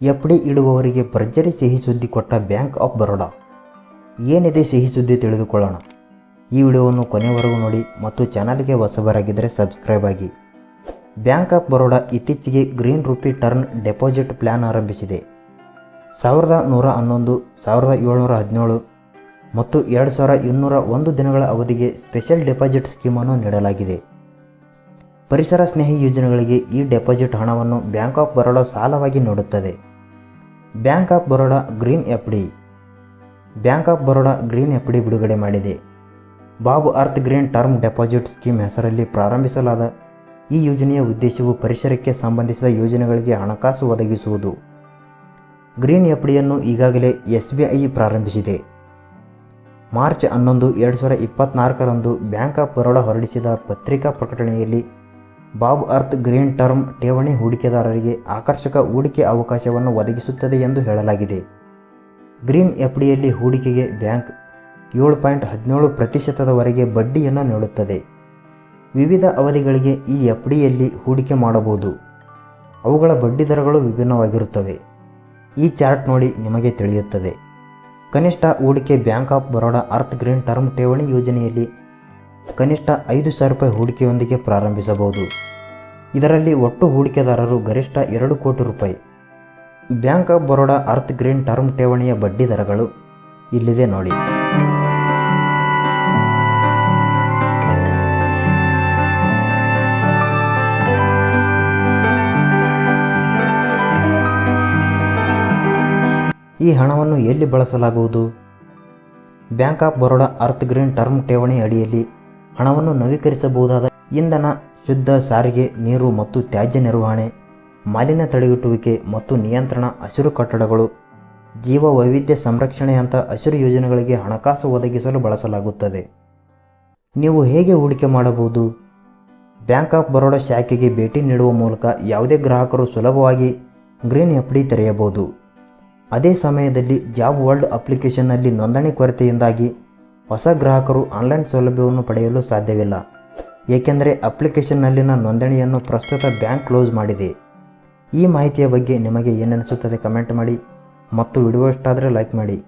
F D ಇಡುವವರಿಗೆ ಭರ್ಜರಿ ಸಿಹಿ ಸುದ್ದಿ ಕೊಟ್ಟ ಬ್ಯಾಂಕ್ ಆಫ್ ಬರೋಡಾ. ಏನಿದೆ ಸಿಹಿ ಸುದ್ದಿ ತಿಳಿದುಕೊಳ್ಳೋಣ. ಈ ವಿಡಿಯೋವನ್ನು ಕೊನೆವರೆಗೂ ನೋಡಿ ಮತ್ತು ಚಾನಲ್ಗೆ ಹೊಸಬರಾಗಿದ್ದರೆ ಸಬ್ಸ್ಕ್ರೈಬ್ ಆಗಿ. ಬ್ಯಾಂಕ್ ಆಫ್ ಬರೋಡಾ ಇತ್ತೀಚೆಗೆ green rupee term deposit plan ಆರಂಭಿಸಿದೆ. ಸಾವಿರದ ನೂರ ಹನ್ನೊಂದು, ಸಾವಿರದ ಏಳ್ನೂರ ಹದಿನೇಳು ಮತ್ತು ಎರಡು ಸಾವಿರ ಇನ್ನೂರ ಒಂದು ದಿನಗಳ ಅವಧಿಗೆ ಸ್ಪೆಷಲ್ ಡೆಪಾಸಿಟ್ ಸ್ಕೀಮನ್ನು ನೀಡಲಾಗಿದೆ. ಪರಿಸರ ಸ್ನೇಹಿ ಯೋಜನೆಗಳಿಗೆ ಈ ಡೆಪಾಸಿಟ್ ಹಣವನ್ನು ಬ್ಯಾಂಕ್ ಆಫ್ ಬರೋಡಾ ಸಾಲವಾಗಿ ನೀಡುತ್ತದೆ. Bank of Baroda green F D. Bank of Baroda green F D ಬಿಡುಗಡೆ ಮಾಡಿದೆ. Babu earth green term deposit scheme ಹೆಸರಲ್ಲಿ ಪ್ರಾರಂಭಿಸಲಾದ ಈ ಯೋಜನೆಯ ಉದ್ದೇಶವು ಪರಿಸರಕ್ಕೆ ಸಂಬಂಧಿಸಿದ ಯೋಜನೆಗಳಿಗೆ ಹಣಕಾಸು ಒದಗಿಸುವುದು. ಗ್ರೀನ್ ಎಫ್ ಡಿಯನ್ನು ಈಗಾಗಲೇ ಎಸ್ ಬಿ ಐ ಪ್ರಾರಂಭಿಸಿದೆ. ಮಾರ್ಚ್ ಹನ್ನೊಂದು, ಎರಡು ಸಾವಿರದ ಇಪ್ಪತ್ತ್ನಾಲ್ಕರಂದು ಬ್ಯಾಂಕ್ ಆಫ್ ಬರೋಡಾ ಹೊರಡಿಸಿದ ಪತ್ರಿಕಾ ಪ್ರಕಟಣೆಯಲ್ಲಿ ಬಾಬ್ ಅರ್ತ್ ಗ್ರೀನ್ ಟರ್ಮ್ ಠೇವಣಿ ಹೂಡಿಕೆದಾರರಿಗೆ ಆಕರ್ಷಕ ಹೂಡಿಕೆ ಅವಕಾಶವನ್ನು ಒದಗಿಸುತ್ತದೆ ಎಂದು ಹೇಳಲಾಗಿದೆ. ಗ್ರೀನ್ ಎಫ್ಡಿಯಲ್ಲಿ ಹೂಡಿಕೆಗೆ ಬ್ಯಾಂಕ್ ಏಳು ಪಾಯಿಂಟ್ ಹದಿನೇಳು ಪ್ರತಿಶತದವರೆಗೆ ಬಡ್ಡಿಯನ್ನು ನೀಡುತ್ತದೆ. ವಿವಿಧ ಅವಧಿಗಳಿಗೆ ಈ ಎಫ್ಡಿಯಲ್ಲಿ ಹೂಡಿಕೆ ಮಾಡಬಹುದು. ಅವುಗಳ ಬಡ್ಡಿದರಗಳು ವಿಭಿನ್ನವಾಗಿರುತ್ತವೆ. ಈ ಚಾರ್ಟ್ ನೋಡಿ ನಿಮಗೆ ತಿಳಿಯುತ್ತದೆ. ಕನಿಷ್ಠ ಹೂಡಿಕೆ bank of Baroda earth green term ಠೇವಣಿ ಯೋಜನೆಯಲ್ಲಿ ಕನಿಷ್ಠ ಐದು ಸಾವಿರ ರೂಪಾಯಿ ಹೂಡಿಕೆಯೊಂದಿಗೆ ಪ್ರಾರಂಭಿಸಬಹುದು. ಇದರಲ್ಲಿ ಒಟ್ಟು ಹೂಡಿಕೆದಾರರು ಗರಿಷ್ಠ ಎರಡು ಕೋಟಿ ರೂಪಾಯಿ. Bank of Baroda earth green term ಠೇವಣಿಯ ಬಡ್ಡಿ ದರಗಳು ಇಲ್ಲಿದೆ ನೋಡಿ. ಈ ಹಣವನ್ನು ಎಲ್ಲಿ ಬಳಸಲಾಗುವುದು? Bank of Baroda earth green term ಠೇವಣಿ ಅಡಿಯಲ್ಲಿ ಹಣವನ್ನು ನವೀಕರಿಸಬಹುದಾದ ಇಂಧನ, ಶುದ್ಧ ಸಾರಿಗೆ, ನೀರು ಮತ್ತು ತ್ಯಾಜ್ಯ ನಿರ್ವಹಣೆ, ಮಾಲಿನ್ಯ ತಡೆಗಟ್ಟುವಿಕೆ ಮತ್ತು ನಿಯಂತ್ರಣ, ಹಸಿರು ಕಟ್ಟಡಗಳು ಜೀವ ವೈವಿಧ್ಯ ಸಂರಕ್ಷಣೆಯಂಥ ಹಸಿರು ಯೋಜನೆಗಳಿಗೆ ಹಣಕಾಸು ಒದಗಿಸಲು ಬಳಸಲಾಗುತ್ತದೆ. ನೀವು ಹೇಗೆ ಹೂಡಿಕೆ ಮಾಡಬಹುದು? ಬ್ಯಾಂಕ್ ಆಫ್ ಬರೋಡಾ ಶಾಖೆಗೆ ಭೇಟಿ ನೀಡುವ ಮೂಲಕ ಯಾವುದೇ ಗ್ರಾಹಕರು ಸುಲಭವಾಗಿ ಗ್ರೀನ್ ಎಫ್ ಡಿ ತೆರೆಯಬಹುದು. ಅದೇ ಸಮಯದಲ್ಲಿ ಜಾಬ್ ವರ್ಲ್ಡ್ ಅಪ್ಲಿಕೇಶನ್ನಲ್ಲಿ ನೋಂದಣಿ ಕೊರತೆಯಿಂದಾಗಿ ಹೊಸ ಗ್ರಾಹಕರು ಆನ್ಲೈನ್ ಸೌಲಭ್ಯವನ್ನು ಪಡೆಯಲು ಸಾಧ್ಯವಿಲ್ಲ. ಏಕೆಂದರೆ ಅಪ್ಲಿಕೇಶನ್ನಲ್ಲಿನ ನೋಂದಣಿಯನ್ನು ಪ್ರಸ್ತುತ ಬ್ಯಾಂಕ್ ಕ್ಲೋಸ್ ಮಾಡಿದೆ. ಈ ಮಾಹಿತಿಯ ಬಗ್ಗೆ ನಿಮಗೆ ಏನನಿಸುತ್ತದೆ ಕಮೆಂಟ್ ಮಾಡಿ ಮತ್ತು ವಿಡಿಯೋ ಇಷ್ಟ ಲೈಕ್ ಮಾಡಿ.